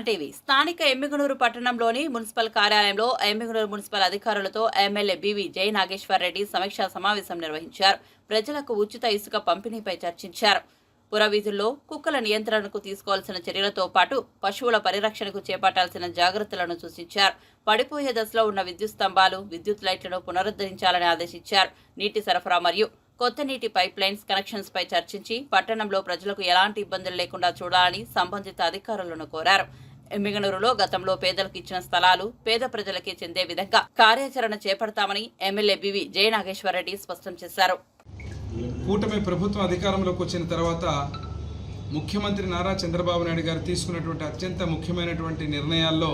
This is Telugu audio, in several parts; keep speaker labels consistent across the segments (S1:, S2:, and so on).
S1: సన్ టీవీ స్థానిక ఎమ్మిగునూరు పట్టణంలోని మున్సిపల్ కార్యాలయంలో ఎమ్మిగునూరు మున్సిపల్ అధికారులతో MLA B V Jai Nageshwar Reddy సమీక్షా సమావేశం నిర్వహించారు. ప్రజలకు ఉచిత ఇసుక పంపిణీపై చర్చించారు. పురవీధుల్లో కుక్కల నియంత్రణకు తీసుకోవాల్సిన చర్యలతో పాటు పశువుల పరిరక్షణకు చేపట్టాల్సిన జాగ్రత్తలను సూచించారు. పడిపోయే దశలో ఉన్న విద్యుత్ స్తంభాలు విద్యుత్ లైట్లను పునరుద్ధరించాలని ఆదేశించారు. నీటి సరఫరా మరియు కొత్త నీటి పైప్ లైన్స్ కనెక్షన్స్ పై చర్చించి పట్టణంలో ప్రజలకు ఎలాంటి ఇబ్బందులు లేకుండా చూడాలని సంబంధిత అధికారులను కోరారు. ఎమ్మిగనూరులో గతంలో పేదలకు ఇచ్చిన స్థలాలు పేద ప్రజలకే చెందే విధంగా కార్యాచరణ చేపడతామని ఎమ్మెల్యే బివి జయనాగేశ్వరరెడ్డి స్పష్టం చేశారు.
S2: కూటమి ప్రభుత్వం అధికారంలోకి వచ్చిన తర్వాత ముఖ్యమంత్రి నారా చంద్రబాబు నాయుడు గారు తీసుకున్నటువంటి అత్యంత ముఖ్యమైనటువంటి నిర్ణయాల్లో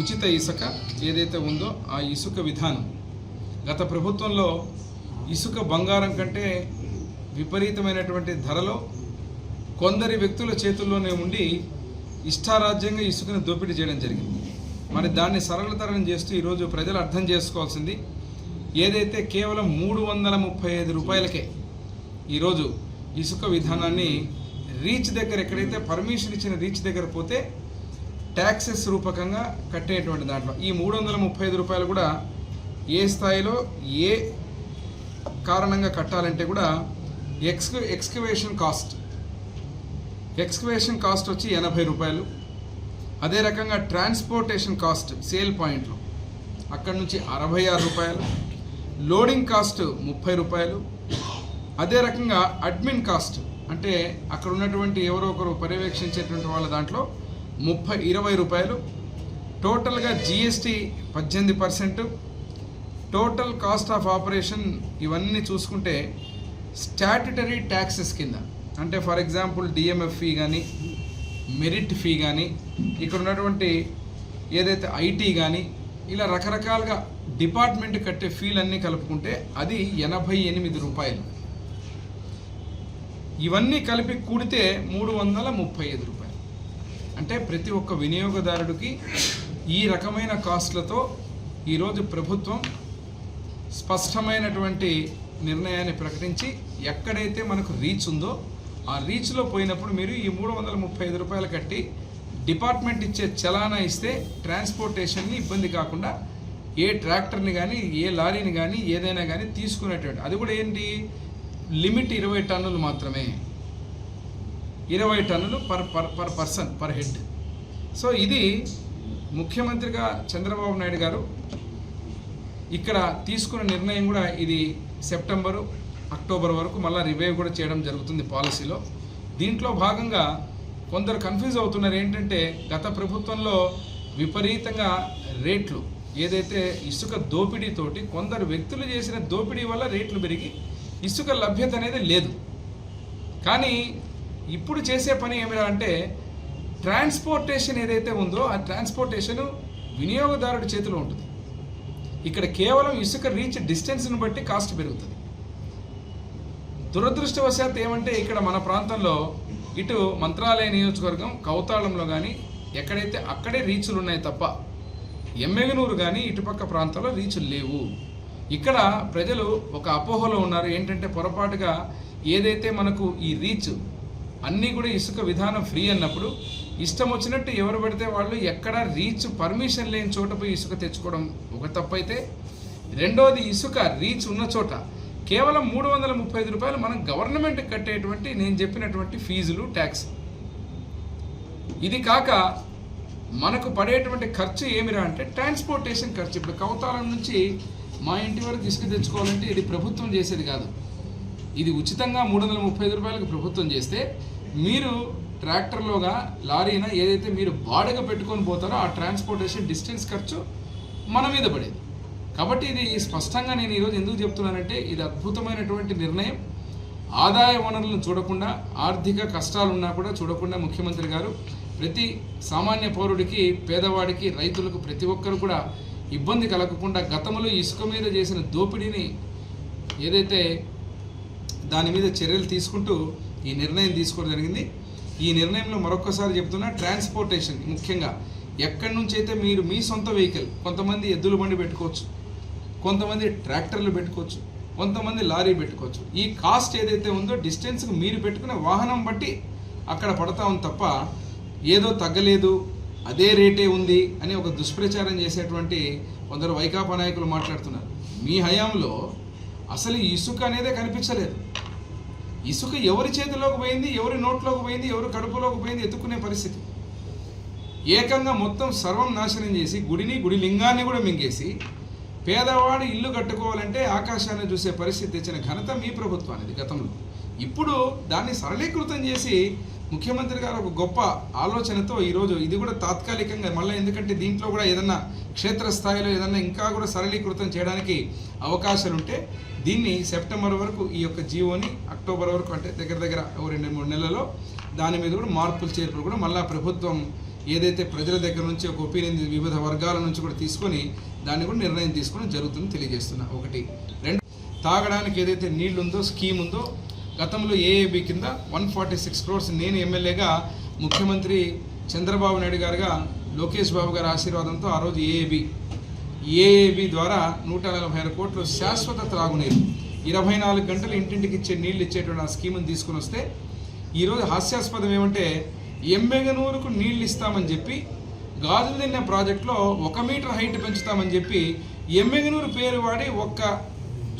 S2: ఉచిత ఇసుక ఏదైతే ఉందో ఆ ఇసుక విధానం. గత ప్రభుత్వంలో ఇసుక బంగారం కంటే విపరీతమైనటువంటి ధరలో కొందరి వ్యక్తుల చేతుల్లోనే ఉండి ఇష్టారాజ్యంగా ఇసుకను దోపిడీ చేయడం జరిగింది. మరి దాన్ని సరళతరం చేస్తూ ఈరోజు ప్రజలు అర్థం చేసుకోవాల్సింది ఏదైతే కేవలం మూడు వందల ముప్పై ఐదు రూపాయలకే ఈరోజు ఇసుక విధానాన్ని రీచ్ దగ్గర ఎక్కడైతే పర్మిషన్ ఇచ్చిన రీచ్ దగ్గర పోతే ట్యాక్సెస్ రూపకంగా కట్టేటువంటి దాంట్లో ఈ మూడు వందల ముప్పై ఐదు రూపాయలు కూడా ఏ స్థాయిలో ఏ కారణంగా కట్టాలంటే కూడా ex excavation cost excavation cost వచ్చి ఎనభై రూపాయలు. అదే రకంగా ట్రాన్స్పోర్టేషన్ కాస్ట్ సేల్ పాయింట్లో అక్కడ నుంచి అరవై ఆరు రూపాయలు. లోడింగ్ కాస్ట్ ముప్పై రూపాయలు. అదే రకంగా అడ్మిన్ కాస్ట్ అంటే అక్కడ ఉన్నటువంటి ఎవరో ఒకరు పర్యవేక్షించేటువంటి వాళ్ళ దాంట్లో ముప్పై ఇరవై రూపాయలు. టోటల్గా జిఎస్టీ పద్దెనిమిది percent. Total cost of operation ఇవన్నీ చూసుకుంటే స్టాట్యుటరీ ట్యాక్సెస్ కింద అంటే ఫర్ ఎగ్జాంపుల్ డిఎంఎఫ్ ఫీ కానీ మెరిట్ ఫీ కానీ ఇక్కడ ఉన్నటువంటి ఏదైతే ఐటీ కానీ ఇలా రకరకాలుగా డిపార్ట్మెంట్ కట్టే ఫీలన్నీ కలుపుకుంటే అది ఎనభై ఎనిమిది రూపాయలు. ఇవన్నీ కలిపి కూడితే మూడు వందల ముప్పై ఐదు రూపాయలు. అంటే ప్రతి ఒక్క వినియోగదారుడికి ఈ రకమైన కాస్ట్లతో ఈరోజు ప్రభుత్వం స్పష్టమైనటువంటి నిర్ణయాన్ని ప్రకటించి ఎక్కడైతే మనకు రీచ్ ఉందో ఆ రీచ్లో పోయినప్పుడు మీరు ఈ మూడు వందల ముప్పై ఐదు రూపాయలు కట్టి డిపార్ట్మెంట్ ఇచ్చే చలానా ఇస్తే ట్రాన్స్పోర్టేషన్ని ఇబ్బంది కాకుండా ఏ ట్రాక్టర్ని కానీ ఏ లారీని కానీ ఏదైనా కానీ తీసుకునేటువంటి అది కూడా ఏంటి? లిమిట్ ఇరవై టన్నులు మాత్రమే. ఇరవై టన్నులు per per per person per head. So ఇది ముఖ్యమంత్రిగా చంద్రబాబు నాయుడు గారు ఇక్కడ తీసుకున్న నిర్ణయం కూడా ఇది సెప్టెంబరు అక్టోబర్ వరకు మళ్ళీ రివైవ్ కూడా చేయడం జరుగుతుంది పాలసీలో దీంట్లో భాగంగా కొందరు కన్ఫ్యూజ్ అవుతున్నారు ఏంటంటే గత ప్రభుత్వంలో విపరీతంగా రేట్లు ఏదైతే ఇసుక దోపిడీతోటి కొందరు వ్యక్తులు చేసిన దోపిడీ వల్ల రేట్లు పెరిగి ఇసుక లభ్యత అనేది లేదు. కానీ ఇప్పుడు చేసే పని ఏమిరా అంటే ట్రాన్స్పోర్టేషన్ ఏదైతే ఉందో ఆ ట్రాన్స్పోర్టేషన్ వినియోగదారుడి చేతిలో ఉంటుంది. ఇక్కడ కేవలం ఇసుక రీచ్ డిస్టెన్స్ను బట్టి కాస్ట్ పెరుగుతుంది. దురదృష్టవశాత్ ఏమంటే ఇక్కడ మన ప్రాంతంలో ఇటు మంత్రాలయ నియోజకవర్గం కౌతాళంలో కానీ ఎక్కడైతే అక్కడే రీచులు ఉన్నాయి తప్ప ఎమ్మెగనూరు కానీ ఇటుపక్క ప్రాంతంలో రీచులు లేవు. ఇక్కడ ప్రజలు ఒక అపోహలో ఉన్నారు. ఏంటంటే పొరపాటుగా ఏదైతే మనకు ఈ రీచ్ అన్నీ కూడా ఇసుక విధానం ఫ్రీ అన్నప్పుడు ఇష్టం వచ్చినట్టు ఎవరు పడితే వాళ్ళు ఎక్కడ రీచ్ పర్మిషన్ లేని చోట పోయి ఇసుక తెచ్చుకోవడం ఒక తప్పైతే రెండోది ఇసుక రీచ్ ఉన్న చోట కేవలం మూడు వందల ముప్పై ఐదు రూపాయలు మనం గవర్నమెంట్ కట్టేటువంటి నేను చెప్పినటువంటి ఫీజులు ట్యాక్స్ ఇది కాక మనకు పడేటువంటి ఖర్చు ఏమిరా అంటే ట్రాన్స్పోర్టేషన్ ఖర్చు. ఇప్పుడు కవతాలం నుంచి మా ఇంటి వరకు ఇసుక తెచ్చుకోవాలంటే ఇది ప్రభుత్వం చేసేది కాదు. ఇది ఉచితంగా మూడు వందల ముప్పై ఐదు రూపాయలకు ప్రభుత్వం చేస్తే మీరు ట్రాక్టర్లోగా లారీనా ఏదైతే మీరు బాడగ పెట్టుకొని పోతారో ఆ ట్రాన్స్పోర్టేషన్ డిస్టెన్స్ ఖర్చు మన మీద పడేది. కాబట్టి ఇది స్పష్టంగా నేను ఈరోజు ఎందుకు చెప్తున్నానంటే ఇది అద్భుతమైనటువంటి నిర్ణయం. ఆదాయ వనరులను చూడకుండా ఆర్థిక కష్టాలున్నా కూడా చూడకుండా ముఖ్యమంత్రి గారు ప్రతి సామాన్య పౌరుడికి పేదవాడికి రైతులకు ప్రతి ఒక్కరు కూడా ఇబ్బంది కలగకుండా గతంలో ఇసుక మీద చేసిన దోపిడీని ఏదైతే దాని మీద చర్యలు తీసుకుంటూ ఈ నిర్ణయం తీసుకోవడం జరిగింది. ఈ నిర్ణయంలో మరొకసారి చెప్తున్నా ట్రాన్స్పోర్టేషన్ ముఖ్యంగా. ఎక్కడి నుంచి అయితే మీరు మీ సొంత వెహికల్ కొంతమంది ఎద్దుల బండి పెట్టుకోవచ్చు. కొంతమంది ట్రాక్టర్లు పెట్టుకోవచ్చు కొంతమంది లారీ పెట్టుకోవచ్చు. ఈ కాస్ట్ ఏదైతే ఉందో డిస్టెన్స్కి మీరు పెట్టుకునే వాహనం బట్టి అక్కడ పడతా ఉంది తప్ప ఏదో తగ్గలేదు అదే రేటే ఉంది అని ఒక దుష్ప్రచారం చేసేటువంటి కొందరు వైకాపా నాయకులు మాట్లాడుతున్నారు. మీ హయాంలో అసలు ఇసుక అనేదే కనిపించలేదు. ఇసుక ఎవరి చేతిలోకి పోయింది ఎవరి నోట్లోకి పోయింది ఎవరి కడుపులోకి పోయింది ఎత్తుకునే పరిస్థితి. ఏకంగా మొత్తం సర్వం నాశనం చేసి గుడిని గుడి లింగాన్ని కూడా మింగేసి పేదవాడు ఇల్లు కట్టుకోవాలంటే ఆకాశాన్ని చూసే పరిస్థితి తెచ్చిన ఘనత మీ ప్రభుత్వానికి గతంలో. ఇప్పుడు దాన్ని సరళీకృతం చేసి ముఖ్యమంత్రి గారు ఒక గొప్ప ఆలోచనతో ఈరోజు ఇది కూడా తాత్కాలికంగా మళ్ళీ ఎందుకంటే దీంట్లో కూడా ఏదన్నా క్షేత్రస్థాయిలో ఏదన్నా ఇంకా కూడా సరళీకృతం చేయడానికి అవకాశాలు ఉంటే దీన్ని సెప్టెంబర్ వరకు ఈ యొక్క జీవోని అక్టోబర్ వరకు అంటే దగ్గర దగ్గర ఓ రెండు మూడు నెలల్లో దాని మీద కూడా మార్పులు చేర్పులు కూడా మళ్ళీ ప్రభుత్వం ఏదైతే ప్రజల దగ్గర నుంచి ఒక ఒపీనియన్ వివిధ వర్గాల నుంచి కూడా తీసుకొని దాన్ని కూడా నిర్ణయం తీసుకోవడం జరుగుతుంది తెలియజేస్తున్నా. ఒకటి. రెండు. తాగడానికి ఏదైతే నీళ్ళు ఉందో స్కీమ్ ఉందో గతంలో ఏఏబి కింద వన్ ఫార్టీ సిక్స్ క్రోర్స్ నేను ఎమ్మెల్యేగా ముఖ్యమంత్రి చంద్రబాబు నాయుడు గారుగా లోకేష్ బాబు గారి ఆశీర్వాదంతో ఆ రోజు ఏఏబి ఏఏబి ద్వారా నూట నలభై ఆరు కోట్లు శాశ్వత త్రాగునీరు ఇరవై నాలుగు గంటలు ఇంటింటికి ఇచ్చే నీళ్ళు ఇచ్చేటువంటి ఆ స్కీమ్ని తీసుకుని వస్తే ఈరోజు హాస్యాస్పదం ఏమంటే ఎంబెగనూరుకు నీళ్ళు ఇస్తామని చెప్పి గాజులు తిన్న ప్రాజెక్టులో ఒక మీటర్ హైట్ పెంచుతామని చెప్పి ఎమ్మెగనూరు పేరు వాడి ఒక్క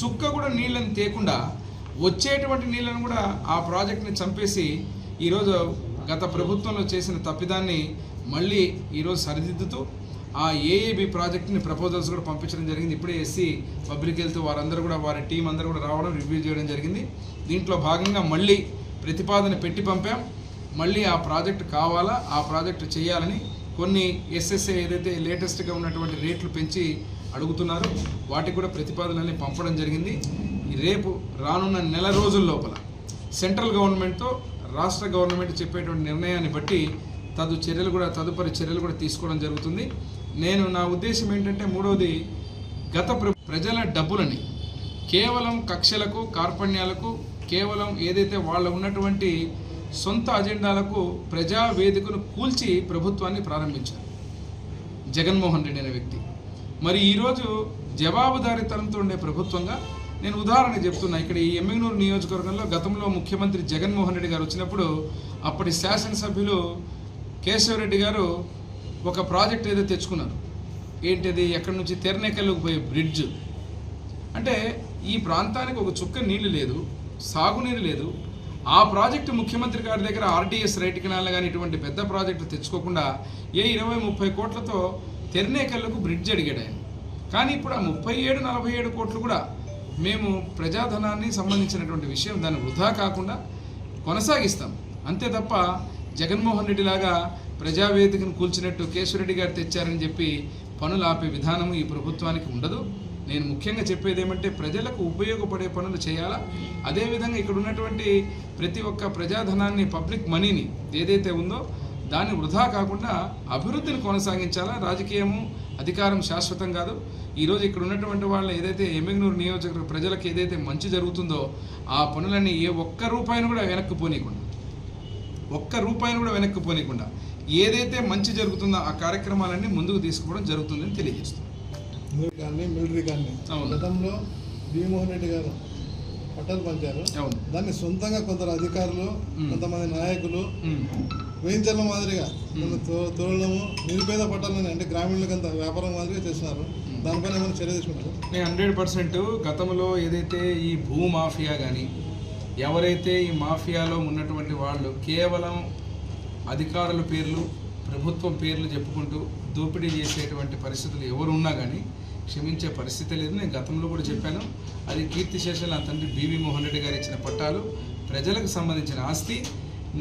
S2: చుక్క కూడా నీళ్ళని తేకుండా వచ్చేటువంటి నీళ్ళను కూడా ఆ ప్రాజెక్ట్ని చంపేసి ఈరోజు గత ప్రభుత్వంలో చేసిన తప్పిదాన్ని మళ్ళీ ఈరోజు సరిదిద్దుతూ ఆ ఏఏబి ప్రాజెక్ట్ని ప్రపోజల్స్ కూడా పంపించడం జరిగింది. ఇప్పుడే ఎస్సీ పబ్లిక్ హెల్త్ వారందరూ కూడా వారి టీం అందరూ కూడా రావడం రివ్యూ చేయడం జరిగింది. దీంట్లో భాగంగా మళ్ళీ ప్రతిపాదన పెట్టి పంపాం. మళ్ళీ ఆ ప్రాజెక్ట్ కావాలా? ఆ ప్రాజెక్ట్ చేయాలని కొన్ని ఎస్ఎస్ఏ ఏదైతే లేటెస్ట్గా ఉన్నటువంటి రేట్లు పెంచి అడుగుతున్నారు వాటికి కూడా ప్రతిపాదనల్ని పంపడం జరిగింది. రేపు రానున్న నెల రోజుల లోపల సెంట్రల్ గవర్నమెంట్తో రాష్ట్ర గవర్నమెంట్ చెప్పేటువంటి నిర్ణయాన్ని బట్టి తదు చర్యలు కూడా తదుపరి చర్యలు కూడా తీసుకోవడం జరుగుతుంది. నేను నా ఉద్దేశం ఏంటంటే మూడవది గత ప్ర- ప్రజల డబ్బులని కేవలం కక్షలకు కార్పణ్యాలకు కేవలం ఏదైతే వాళ్ళ ఉన్నటువంటి సొంత అజెండాలకు ప్రజా వేదికను కూల్చి ప్రభుత్వాన్ని ప్రారంభించారు. జగన్మోహన్ రెడ్డి అనే వ్యక్తి. మరి ఈరోజు జవాబుదారీతనంతో ఉండే ప్రభుత్వంగా నేను ఉదాహరణ చెప్తున్నా. ఇక్కడ ఈ ఎమ్మెగనూరు నియోజకవర్గంలో గతంలో ముఖ్యమంత్రి జగన్మోహన్ రెడ్డి గారు వచ్చినప్పుడు అప్పటి శాసనసభ్యులు కేశవరెడ్డి గారు ఒక ప్రాజెక్ట్ ఏదో తెచ్చుకున్నారు. ఏంటిది? ఎక్కడి నుంచి? తెరనేకల్లోకి పోయే బ్రిడ్జ్. అంటే ఈ ప్రాంతానికి ఒక చుక్క నీళ్ళు లేదు సాగునీరు లేదు ఆ ప్రాజెక్టు ముఖ్యమంత్రి గారి దగ్గర ఆర్డీఎస్ రైట్ కెనాల్ కానీ ఇటువంటి పెద్ద ప్రాజెక్టు తెచ్చుకోకుండా ఏ ఇరవై ముప్పై కోట్లతో తెరనేకల్లకు బ్రిడ్జ్ అడిగాడు ఆయన. కానీ ఇప్పుడు ఆ ముప్పై ఏడు నలభై ఏడు కోట్లు కూడా మేము ప్రజాధనాన్ని సంబంధించినటువంటి విషయం దాన్ని వృధా కాకుండా కొనసాగిస్తాం. అంతే తప్ప జగన్మోహన్ రెడ్డి లాగా ప్రజావేదికను కూల్చినట్టు కేశవరెడ్డి గారు తెచ్చారని చెప్పి పనులు ఆపే విధానం ఈ ప్రభుత్వానికి ఉండదు. నేను ముఖ్యంగా చెప్పేది ఏమంటే ప్రజలకు ఉపయోగపడే పనులు చేయాలా? అదేవిధంగా ఇక్కడ ఉన్నటువంటి ప్రతి ఒక్క ప్రజాధనాన్ని పబ్లిక్ మనీని ఏదైతే ఉందో దాన్ని వృధా కాకుండా అభివృద్ధిని కొనసాగించాలా? రాజకీయము అధికారం శాశ్వతం కాదు. ఈరోజు ఇక్కడ ఉన్నటువంటి వాళ్ళు ఏదైతే ఎమ్మెగ్నూరు నియోజకవర్గ ప్రజలకు ఏదైతే మంచి జరుగుతుందో ఆ పనులన్నీ ఏ ఒక్క రూపాయిని కూడా వెనక్కి పోనీయకుండా. ఒక్క రూపాయిని కూడా వెనక్కి పోనీయకుండా ఏదైతే మంచి జరుగుతుందో ఆ కార్యక్రమాలన్నీ ముందుకు తీసుకోవడం జరుగుతుందని తెలియజేస్తుంది
S3: మిలిటరీ కానీ మిలిటరీ కానీ. గతంలో భీమోహన్ రెడ్డి గారు పట్టాలు పంచారు. దాన్ని సొంతంగా కొందరు అధికారులు. కొంతమంది నాయకులు. వేయించడం మాదిరిగా కొన్ని తో- తోలడము నిరుపేద పట్టాలని అంటే గ్రామీణులకు అంత వ్యాపారం మాదిరిగా చేస్తున్నారు. దానిపైన ఏమైనా చర్య తీసుకుంటారు
S2: నేను హండ్రెడ్ పర్సెంట్ గతంలో ఏదైతే ఈ భూ మాఫియా కానీ ఎవరైతే ఈ మాఫియాలో ఉన్నటువంటి వాళ్ళు కేవలం అధికారుల పేర్లు ప్రభుత్వం పేర్లు చెప్పుకుంటూ దోపిడీ చేసేటువంటి పరిస్థితులు ఎవరు ఉన్నా కానీ క్షమించే పరిస్థితి లేదు. నేను గతంలో కూడా చెప్పాను. అది కీర్తిశేషాలు నా తండ్రి బీవీ మోహన్ రెడ్డి గారు ఇచ్చిన పట్టాలు. ప్రజలకు సంబంధించిన ఆస్తి.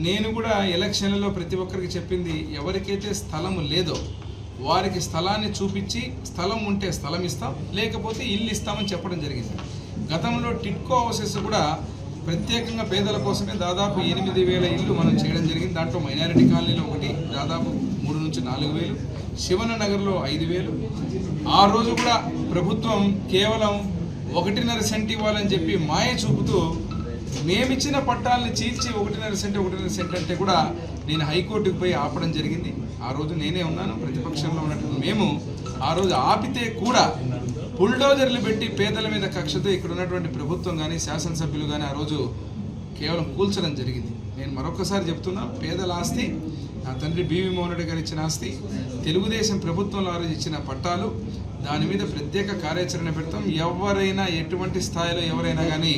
S2: నేను కూడా ఎలక్షన్లలో ప్రతి ఒక్కరికి చెప్పింది ఎవరికైతే స్థలము లేదో వారికి స్థలాన్ని చూపించి స్థలం ఉంటే స్థలం ఇస్తాం లేకపోతే ఇల్లు ఇస్తామని చెప్పడం జరిగింది. గతంలో టిట్కో హౌసెస్ కూడా ప్రత్యేకంగా పేదల కోసమే దాదాపు ఎనిమిది వేల ఇల్లు మనం చేయడం జరిగింది. దాంట్లో మైనారిటీ కాలనీలో ఒకటి దాదాపు మూడు నుంచి నాలుగు వేలు. శివన నగర్లో ఐదు వేలు. ఆ రోజు కూడా ప్రభుత్వం కేవలం ఒకటిన్నర సెంట్ ఇవ్వాలని చెప్పి మాయ చూపుతూ మేమిచ్చిన పట్టాలని చీల్చి ఒకటిన్నర సెంట్ ఒకటిన్నర సెంట్ అంటే కూడా నేను హైకోర్టుకు పోయి ఆపడం జరిగింది. ఆ రోజు నేనే ఉన్నాను ప్రతిపక్షంలో ఉన్నట్టు. మేము ఆ రోజు ఆపితే కూడా బుల్డోజర్లు పెట్టి పేదల మీద కక్షతో ఇక్కడ ఉన్నటువంటి ప్రభుత్వం కానీ శాసనసభ్యులు కానీ ఆ రోజు కేవలం కూల్చడం జరిగింది. నేను మరొకసారి చెప్తున్నా పేదల ఆస్తి నా తండ్రి బీవీ మోహన్ రెడ్డి గారు ఇచ్చిన ఆస్తి తెలుగుదేశం ప్రభుత్వంలో ఆ ఇచ్చిన పట్టాలు దాని మీద ప్రత్యేక కార్యాచరణ పెడతాం. ఎవరైనా ఎటువంటి స్థాయిలో ఎవరైనా కానీ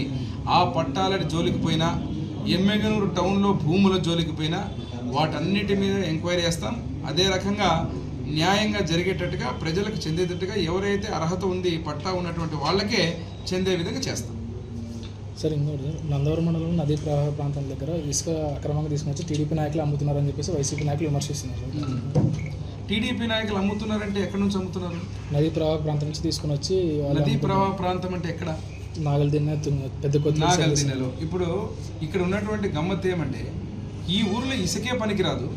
S2: ఆ పట్టాలని జోలికి పోయినా ఎమ్మెగనూరు టౌన్లో భూముల జోలికి పోయినా వాటన్నిటి మీద ఎంక్వైరీ చేస్తాం. అదే రకంగా న్యాయంగా జరిగేటట్టుగా ప్రజలకు చెందేటట్టుగా ఎవరైతే అర్హత ఉంది పట్టా ఉన్నటువంటి వాళ్ళకే చెందే విధంగా చేస్తాం.
S4: సార్ ఇంకోటి నందవరం మండలం నదీ ప్రవాహ ప్రాంతం దగ్గర ఇసుక అక్రమంగా తీసుకొచ్చి టీడీపీ నాయకులు అమ్ముతున్నారని చెప్పేసి వైసీపీ నాయకులు విమర్శిస్తున్నారు
S2: టీడీపీ నాయకులు అమ్ముతున్నారంటే ఎక్కడి నుంచి అమ్ముతున్నారు?
S4: నదీ ప్రవాహ ప్రాంతం నుంచి తీసుకుని వచ్చి
S2: నదీ ప్రవాహ ప్రాంతం అంటే ఎక్కడ?
S4: నాగల్ దిన్న పెద్ద కొత్త
S2: నాగల్ దిన్నెలో ఇప్పుడు ఇక్కడ ఉన్నటువంటి గమ్మత్ ఏమంటే ఈ ఊర్లో ఇసుకే పనికిరాదు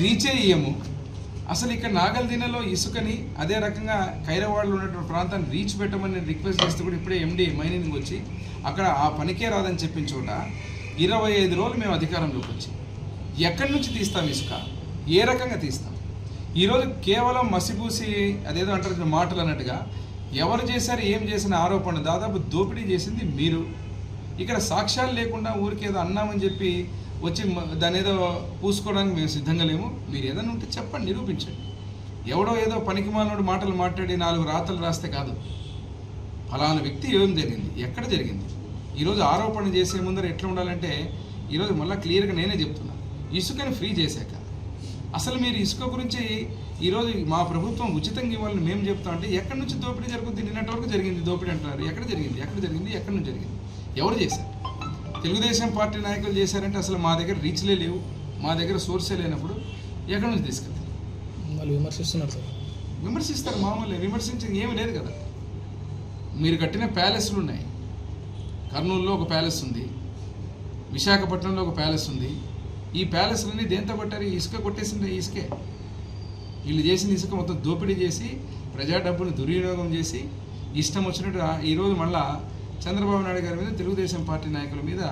S2: రీచే ఇయ్యము. అసలు ఇక్కడ నాగల్ ఇసుకని అదే రకంగా కైరవాడలో ఉన్నటువంటి ప్రాంతాన్ని రీచ్ పెట్టమని రిక్వెస్ట్ చేస్తే కూడా ఇప్పుడే ఎండి మైనింగ్ వచ్చి అక్కడ ఆ పనికే రాదని చెప్పిన చోట ఇరవై ఐదు రోజులు మేము అధికారంలోకి వచ్చి ఎక్కడి నుంచి తీస్తాం ఇసుక? ఏ రకంగా తీస్తాం? ఈరోజు కేవలం మసిపూసి అదేదో అంటారు మాటలు అన్నట్టుగా ఎవరు చేశారు ఏం చేసిన ఆరోపణ దాదాపు దోపిడీ చేసింది మీరు. ఇక్కడ సాక్ష్యాలు లేకుండా ఊరికేదో అన్నామని చెప్పి వచ్చి దాని ఏదో పూసుకోవడానికి మేము సిద్ధంగా లేము. మీరు ఏదైనా ఉంటే చెప్పండి నిరూపించండి. ఎవడో ఏదో పనికిమాలినోడు మాటలు మాట్లాడి నాలుగు రాతలు రాస్తే కాదు. ఫలానా వ్యక్తి ఏం జరిగింది? ఎక్కడ జరిగింది? ఈరోజు ఆరోపణ చేసే ముందర ఎట్లా ఉండాలంటే ఈరోజు మళ్ళీ క్లియర్గా నేనే చెప్తున్నా. ఇసుకని ఫ్రీ చేశాక. అసలు మీరు ఇసుక గురించి ఈరోజు మా ప్రభుత్వం ఉచితంగా ఇవ్వాలని మేము చెప్తా అంటే ఎక్కడి నుంచి దోపిడీ జరుగుతుంది నిన్నటి వరకు జరిగింది దోపిడీ అంటారు ఎక్కడ జరిగింది? ఎక్కడ జరిగింది? ఎక్కడి నుంచి జరిగింది? ఎవరు చేశారు? తెలుగుదేశం పార్టీ నాయకులు చేశారంటే అసలు మా దగ్గర రీచ్లే లేవు. మా దగ్గర సోర్సే లేనప్పుడు ఎక్కడి నుంచి తీసుకెళ్తారు?
S4: వాళ్ళు విమర్శిస్తున్నారు సార్.
S2: విమర్శిస్తారు మామూలు విమర్శించింది ఏమీ లేదు కదా. మీరు కట్టిన ప్యాలెస్లు ఉన్నాయి. కర్నూలులో ఒక ప్యాలెస్ ఉంది. విశాఖపట్నంలో ఒక ప్యాలెస్ ఉంది. ఈ ప్యాలెస్లన్నీ దేంతో కొట్టారు? ఈ ఇసుక కొట్టేసింది ఈ ఇసుకే. వీళ్ళు చేసిన ఇసుక మొత్తం దోపిడీ చేసి ప్రజా డబ్బును దుర్వినియోగం చేసి ఇష్టం వచ్చినట్టు ఈరోజు మళ్ళా చంద్రబాబు నాయుడు గారి మీద తెలుగుదేశం పార్టీ నాయకుల మీద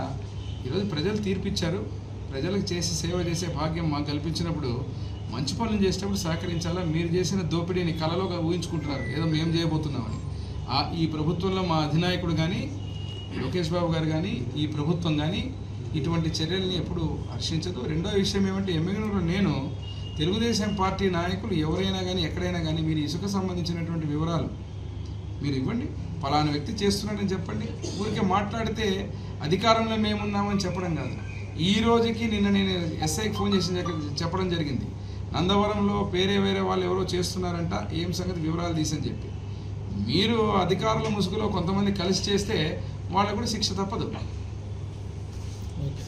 S2: ఈరోజు ప్రజలు తీర్పిచ్చారు. ప్రజలకు చేసి సేవ చేసే భాగ్యం మాకు కల్పించినప్పుడు మంచి పనులు చేసేటప్పుడు సహకరించాలా? మీరు చేసిన దోపిడీని కలలోగా ఊహించుకుంటున్నారు. ఏదో మేము చేయబోతున్నామని. ఆ ఈ ప్రభుత్వంలో మా అధినాయకుడు కానీ లోకేష్ బాబు గారు కానీ ఈ ప్రభుత్వం కానీ ఇటువంటి చర్యల్ని ఎప్పుడు హర్షించదు. రెండో విషయం ఏమంటే ఎమ్మెగనూరులో నేను తెలుగుదేశం పార్టీ నాయకులు ఎవరైనా కానీ ఎక్కడైనా కానీ మీరు ఇసుక సంబంధించినటువంటి వివరాలు మీరు ఇవ్వండి ఫలానా వ్యక్తి చేస్తున్నాడని చెప్పండి. ఊరికే మాట్లాడితే అధికారంలో మేమున్నామని చెప్పడం కాదు. ఈ రోజుకి నిన్న నేను ఎస్ఐకి ఫోన్ చేసి చెప్పడం జరిగింది. నందవరంలో వేరే వేరే వాళ్ళు ఎవరో చేస్తున్నారంట. ఏం సంగతి? వివరాలు తీసని చెప్పి. మీరు అధికారుల ముసుగులో కొంతమంది కలిసి చేస్తే వాళ్ళకు కూడా శిక్ష తప్పదు.
S4: ఓకే.